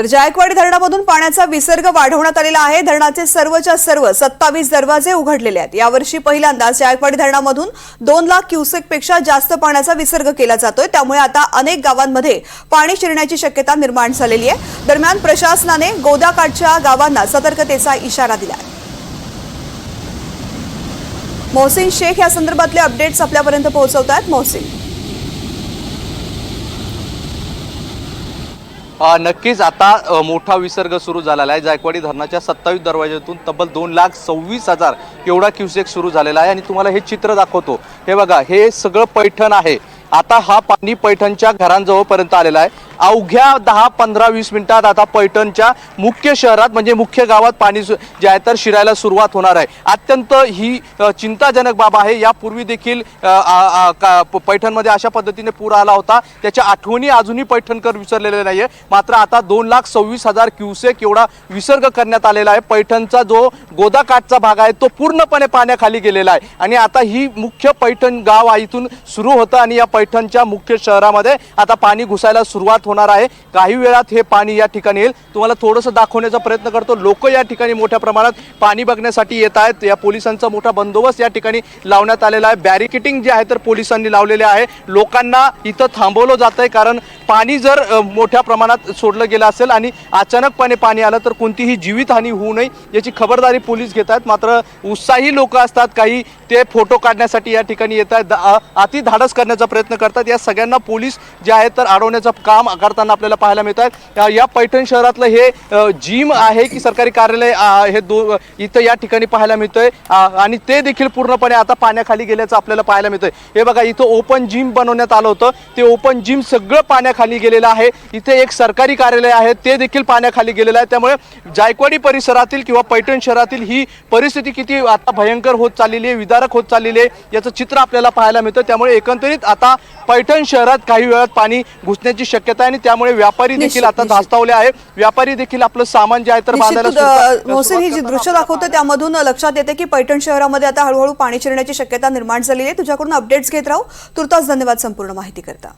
तर जायकवाडी धरणामधून पाण्याचा विसर्ग वाढवण्यात आलेला आहे. धरणाचे सर्वच्या सर्व सत्तावीस दरवाजे उघडलेले आहेत. यावर्षी पहिल्यांदाच जायकवाडी धरणामधून दोन लाख क्युसेकपेक्षा जास्त पाण्याचा विसर्ग केला जातोय. त्यामुळे आता अनेक गावांमध्ये पाणी शिरण्याची शक्यता निर्माण झालेली आहे. दरम्यान प्रशासनाने गोदाकाठच्या गावांना सतर्कतेचा इशारा दिला आहे. मोहसिन शेख या संदर्भातले अपडेट्स आपल्यापर्यंत पोहोचवत आहेत मोहसिन. नक्कीच. आता मोठा विसर्ग सुरू झालेला आहे. जायकवाडी धरणाच्या सत्तावीस दरवाज्यातून तब्बल दोन लाख सव्वीस हजार एवढा क्युसेक सुरू झालेला आहे. आणि तुम्हाला हे चित्र दाखवतो. हे बघा हे सगळं पैठण आहे. आता हा पाणी पैठणच्या घरांजवळपर्यंत आलेला आहे. अवघ्या दहा पंधरा वीस मिनिटात आता पैठणच्या मुख्य शहरात म्हणजे मुख्य गावात पाणी सु- जे आहे तर शिरायला सुरुवात होणार आहे. अत्यंत ही चिंताजनक बाब आहे. यापूर्वी देखील पैठणमध्ये अशा पद्धतीने पूर आला होता. त्याच्या आठवणी अजूनही पैठणकर विसरलेले आहे मात्र आता दोन लाख सव्वीस हजार क्युसेक एवढा विसर्ग करण्यात आलेला आहे. पैठणचा जो गोदाकाठचा भाग आहे तो पूर्णपणे पाण्याखाली गेलेला आहे. आणि आता ही मुख्य पैठण गाव आहे इथून सुरू होतं. आणि या पैठणच्या मुख्य शहरामध्ये आता पाणी घुसायला सुरुवात होणार आहे. काही वेळात हे पाणी या ठिकाणी येईल. तुम्हाला थोडंसं दाखवण्याचा प्रयत्न करतो. लोक या ठिकाणी मोठ्या प्रमाणात पाणी बघण्यासाठी येत आहेत. या पोलिसांचा मोठा बंदोबस्त या ठिकाणी लावण्यात आलेला आहे. बॅरिकेटिंग जे आहे तर पोलिसांनी लावलेले आहे. लोकांना इथं थांबवलं जात आहे कारण पाणी जर मोठ्या प्रमाणात सोडलं गेलं असेल आणि अचानकपणे पाणी आलं तर कोणतीही जीवितहानी होऊ नये याची खबरदारी पोलीस घेत आहेत. मात्र उत्साही लोक असतात. काही ते फोटो काढण्यासाठी या ठिकाणी येत आहेत. अति धाडस करण्याचा प्रयत्न करतात. या सगळ्यांना पोलीस जे आहेत तर अडवण्याचं काम करताना आपल्याला पाहायला मिळत आहेत. या पैठण शहरातलं हे जिम आहे की सरकारी कार्यालय हे दो इथं या ठिकाणी पाहायला मिळतंय. आणि ते देखील पूर्णपणे आता पाण्याखाली गेल्याचं आपल्याला पाहायला मिळतंय. हे बघा इथं ओपन जिम बनवण्यात आलं होतं. ते ओपन जिम सगळं पाण्याखाली गेलेलं आहे. इथे एक सरकारी कार्यालय आहे ते देखील पाण्याखाली गेलेलं आहे. त्यामुळे जायकवाडी परिसरातील किंवा पैठण शहरातील ही परिस्थिती किती आता भयंकर होत चाललेली आहे विदारक होत चाललेली आहे याचं चित्र आपल्याला पाहायला मिळतं. त्यामुळे एकंदरीत आता पैठण शहरात काही वेळात पाणी घुसण्याची शक्यता आहे. आणि त्यामुळे व्यापारी देखील आता. धास्तावले आहे व्यापारी देखील आपलं सामान जे आहे तर बांधायला ही जी दृश्य दाखवते त्यामधून लक्षात येते की पैठण शहरामध्ये आता हळूहळू पाणी शिरण्याची शक्यता निर्माण झालेली आहे. तुझ्याकडून अपडेट्स घेत राहू. तुर्तास धन्यवाद संपूर्ण माहिती करता